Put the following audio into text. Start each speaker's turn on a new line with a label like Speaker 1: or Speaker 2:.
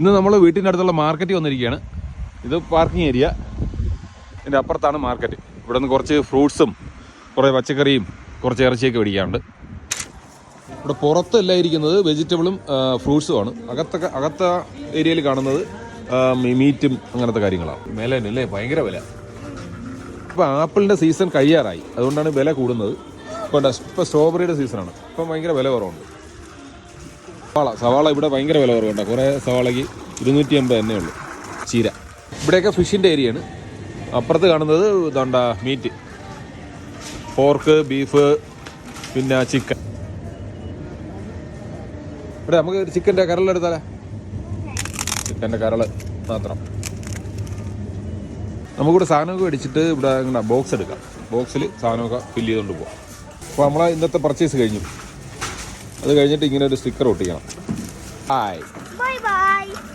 Speaker 1: ഇന്ന് നമ്മൾ വീട്ടിന്റെ അടുത്തുള്ള മാർക്കറ്റിൽ വന്നിരിക്കുകയാണ്. ഇത് പാർക്കിംഗ് ഏരിയ ഇതിന്റെ അപ്പുറത്താണ് മാർക്കറ്റ് ഇവിടെ നിന്ന് കുറച്ച് ഫ്രൂട്ട്സും കുറേ പച്ചക്കറിയും കുറച്ച് ഇറച്ചിയൊക്കെ മേടിക്കാറുണ്ട്. ഇവിടെ പുറത്തല്ല ഇരിക്കുന്നത് വെജിറ്റബിളും ഫ്രൂട്ട്സുമാണ് അകത്തൊക്കെ അകത്ത ഏരിയയിൽ കാണുന്നത് മീറ്റും അങ്ങനത്തെ കാര്യങ്ങളാണ്. തന്നെ അല്ലേ? ഭയങ്കര വില. ഇപ്പോൾ ആപ്പിളിന്റെ സീസൺ കഴിയാറായി. അതുകൊണ്ടാണ് വില കൂടുന്നത്. ഇപ്പോൾ ഇപ്പോൾ സ്ട്രോബെറിയുടെ സീസണാണ് ഇപ്പം ഭയങ്കര വില കുറവുണ്ട്. സവാള. സവാള ഇവിടെ ഭയങ്കര വില കുറവുണ്ട്. കുറേ സവാളയ്ക്ക് ഇരുന്നൂറ്റി അമ്പത് തന്നെ ഉള്ളൂ. ചീര. ഇവിടെയൊക്കെ ഫിഷിന്റെ ഏരിയയാണ്. അപ്പുറത്ത് കാണുന്നത് ഇതാണ്ട മീറ്റ് പോർക്ക് ബീഫ് പിന്നെ ചിക്കൻ ഇവിടെ നമുക്ക് ചിക്കന്റെ കരളെടുത്താലേ ചിക്കന്റെ കരൾ മാത്രം. നമുക്കിവിടെ സാധനമൊക്കെ മേടിച്ചിട്ട് ഇവിടെ ഇങ്ങനെ ബോക്സ് എടുക്കാം. ബോക്സിൽ സാധനമൊക്കെ ഫില്ല് ചെയ്തുകൊണ്ട് പോകാം അപ്പോൾ നമ്മളെ ഇന്നത്തെ പർച്ചേസ് കഴിഞ്ഞു. അത് കഴിഞ്ഞിട്ട് ഇങ്ങനെ ഒരു സ്റ്റിക്കർ ഒട്ടിക്കണം. ഹായ്